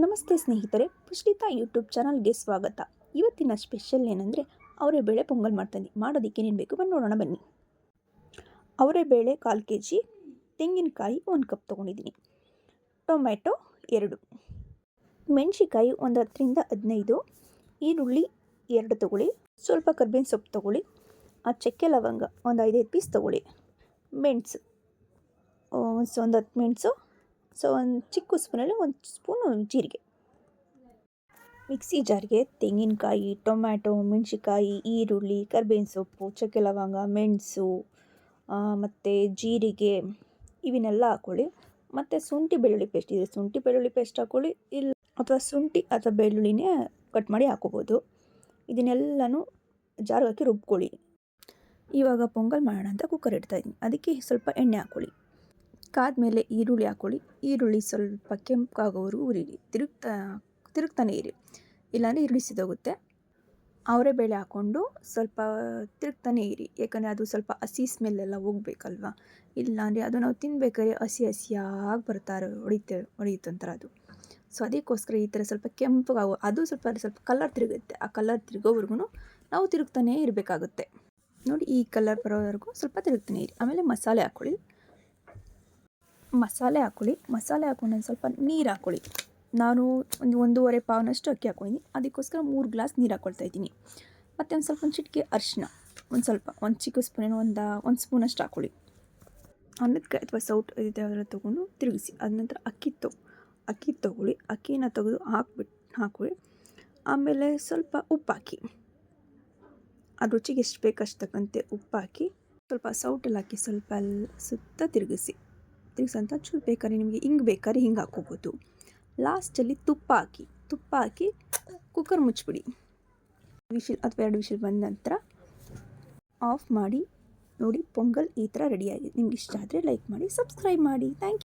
ನಮಸ್ತೆ ಸ್ನೇಹಿತರೆ, ಪುಷ್ಟಿತಾ ಯೂಟ್ಯೂಬ್ ಚಾನಲ್ಗೆ ಸ್ವಾಗತ. ಇವತ್ತಿನ ಸ್ಪೆಷಲ್ ಏನಂದರೆ, ಅವರೇ ಬೇಳೆ ಪೊಂಗಲ್ ಮಾಡ್ತೀನಿ ಮಾಡೋದಕ್ಕೆ ಏನೇನು ಬೇಕು ಬಂದು ನೋಡೋಣ ಬನ್ನಿ. ಅವರೇ ಬೇಳೆ ಕಾಲು ಕೆ ಜಿ ತೆಂಗಿನಕಾಯಿ ಒಂದು ಕಪ್ ತೊಗೊಂಡಿದ್ದೀನಿ. ಟೊಮ್ಯಾಟೊ ಎರಡು. ಮೆಣಸಿಕಾಯಿ ಒಂದು ಹತ್ತರಿಂದ ಹದಿನೈದು. ಈರುಳ್ಳಿ ಎರಡು ತೊಗೊಳ್ಳಿ. ಸ್ವಲ್ಪ ಕರ್ಬೇವಿನ ಸೊಪ್ಪು ತೊಗೊಳ್ಳಿ. ಆ ಚಕ್ಕೆ ಲವಂಗ ಒಂದು ಐದೈದು ಪೀಸ್ ತೊಗೊಳ್ಳಿ. ಮೆಣಸು ಒಂದು ಹತ್ತು ಮೆಣಸು ಸೊ ಒಂದು ಚಿಕ್ಕ ಸ್ಪೂನಲ್ಲಿ ಒಂದು ಸ್ಪೂನು ಜೀರಿಗೆ. ಮಿಕ್ಸಿ ಜಾರಿಗೆ ತೆಂಗಿನಕಾಯಿ, ಟೊಮ್ಯಾಟೊ ಮೆಣಸಿಕಾಯಿ ಈರುಳ್ಳಿ, ಕರ್ಬೇವಿನ ಸೊಪ್ಪು, ಚಕ್ಕೆ ಲವಂಗ, ಮೆಣಸು ಮತ್ತು ಜೀರಿಗೆ ಇವನ್ನೆಲ್ಲ ಹಾಕ್ಕೊಳ್ಳಿ. ಮತ್ತು ಶುಂಠಿ ಬೆಳ್ಳುಳ್ಳಿ ಪೇಸ್ಟ್ ಇದೆ. ಶುಂಠಿ ಬೆಳ್ಳುಳ್ಳಿ ಪೇಸ್ಟ್ ಹಾಕ್ಕೊಳ್ಳಿ. ಇಲ್ಲ ಅಥವಾ ಶುಂಠಿ ಅಥವಾ ಬೆಳ್ಳುಳ್ಳಿನೇ ಕಟ್ ಮಾಡಿ ಹಾಕೋಬೋದು ಇದನ್ನೆಲ್ಲನೂ ಜಾರ್ಗೆ ಹಾಕಿ ರುಬ್ಕೊಳ್ಳಿ. ಇವಾಗ ಪೊಂಗಲ್ ಮಾಡೋಣ ಅಂತ ಕುಕ್ಕರ್ ಇಡ್ತಾಯಿದ್ದೀನಿ ಅದಕ್ಕೆ ಸ್ವಲ್ಪ ಎಣ್ಣೆ ಹಾಕ್ಕೊಳ್ಳಿ. ಕಾದ್ಮೇಲೆ ಈರುಳ್ಳಿ ಹಾಕ್ಕೊಳ್ಳಿ. ಈರುಳ್ಳಿ ಸ್ವಲ್ಪ ಕೆಂಪಾಗೋವರು ಉರಿರಿ ತಿರುಗ್ತಾ, ತಿರುಗ್ತಾನೆ ಇರಿ. ಇಲ್ಲಾಂದರೆ ಈರುಳ್ಳಿ ಸಿದೋಗುತ್ತೆ. ಅವರೇ ಬೇಳೆ ಹಾಕ್ಕೊಂಡು ಸ್ವಲ್ಪ ತಿರುಗ್ತಾನೆ ಇರಿ. ಯಾಕಂದರೆ ಅದು ಸ್ವಲ್ಪ ಹಸಿ ಸ್ಮೆಲ್ಲೆಲ್ಲ ಹೋಗ್ಬೇಕಲ್ವ? ಇಲ್ಲಾಂದರೆ ಅದು ನಾವು ತಿನ್ಬೇಕಾದ್ರೆ ಹಸಿ ಹಸಿಯಾಗಿ ಬರ್ತಾರೆ ಹೊಡಿತೆ ಹೊಡೆಯುತ್ತಂತರ ಅದು. ಸೊ ಅದಕ್ಕೋಸ್ಕರ ಈ ಥರ ಸ್ವಲ್ಪ ಕೆಂಪಗಾಗೋ ಅದು ಸ್ವಲ್ಪ ಸ್ವಲ್ಪ ಕಲರ್ ತಿರುಗುತ್ತೆ. ಆ ಕಲರ್ ತಿರುಗೋವರೆಗೂ ನಾವು ತಿರುಗ್ತಾನೇ ಇರಬೇಕಾಗುತ್ತೆ. ನೋಡಿ ಈ ಕಲರ್ ಬರೋವರೆಗೂ ಸ್ವಲ್ಪ ತಿರುಗ್ತಾನೆ ಇರಿ. ಆಮೇಲೆ ಮಸಾಲೆ ಹಾಕ್ಕೊಳ್ಳಿ. ಮಸಾಲೆ ಹಾಕೊಳ್ಳಿ ಮಸಾಲೆ ಹಾಕೊಂಡು ಒಂದು ಸ್ವಲ್ಪ ನೀರು ಹಾಕೊಳ್ಳಿ ನಾನು ಒಂದು ಒಂದೂವರೆ ಪಾವನಷ್ಟು ಅಕ್ಕಿ ಹಾಕ್ಕೊಂಡಿದ್ದೀನಿ ಅದಕ್ಕೋಸ್ಕರ ಮೂರು ಗ್ಲಾಸ್ ನೀರು ಹಾಕ್ಕೊಳ್ತಾ ಇದ್ದೀನಿ. ಮತ್ತು ಒಂದು ಸ್ವಲ್ಪ ಒಂದು ಚಿಟಿಕೆ ಅರಿಶಿನ. ಒಂದು ಸ್ವಲ್ಪ, ಒಂದು ಚಿಕ್ಕ ಸ್ಪೂನೇನು ಒಂದು ಒಂದು ಸ್ಪೂನಷ್ಟು ಹಾಕೊಳ್ಳಿ ಅನ್ನದಕ್ಕೆ ಅಥವಾ ಸೌಟ್ ಇದೆಲ್ಲ ತೊಗೊಂಡು ತಿರುಗಿಸಿ. ಅದ ನಂತರ ಅಕ್ಕಿ ತೊ, ಅಕ್ಕಿ ತೊಗೊಳ್ಳಿ. ಅಕ್ಕಿನ ತೆಗೆದು ಹಾಕ್ಬಿಟ್ಟು ಹಾಕೊಳ್ಳಿ ಆಮೇಲೆ ಸ್ವಲ್ಪ ಉಪ್ಪು ಹಾಕಿ ಅದು ರುಚಿಗೆ ಎಷ್ಟು ಬೇಕಷ್ಟು ತಕ್ಕಂತೆ ಉಪ್ಪು ಹಾಕಿ ಸ್ವಲ್ಪ ಸೌಟಲ್ಲಿ ಹಾಕಿ ಸ್ವಲ್ಪ ಸುತ್ತ ತಿರುಗಿಸಿ. ತಿರುಗಿಸಂತ ಚೂರು ಬೇಕಾದ್ರೆ ನಿಮಗೆ ಹಿಂಗೆ ಬೇಕಾದ್ರೆ ಹಿಂಗೆ ಹಾಕ್ಕೋಬೋದು. ಲಾಸ್ಟಲ್ಲಿ ತುಪ್ಪ ಹಾಕಿ ತುಪ್ಪ ಹಾಕಿ ಕುಕ್ಕರ್ ಮುಚ್ಚಿಬಿಡಿ ವಿಶಿಲ್ ಅಥವಾ ಎರಡು ವಿಶಿಲ್ ಬಂದ ನಂತರ ಆಫ್ ಮಾಡಿ ನೋಡಿ, ಪೊಂಗಲ್ ಈ ಥರ ರೆಡಿಯಾಗಿದೆ ನಿಮ್ಗೆ ಇಷ್ಟ ಆದರೆ ಲೈಕ್ ಮಾಡಿ ಸಬ್ಸ್ಕ್ರೈಬ್ ಮಾಡಿ. Thank you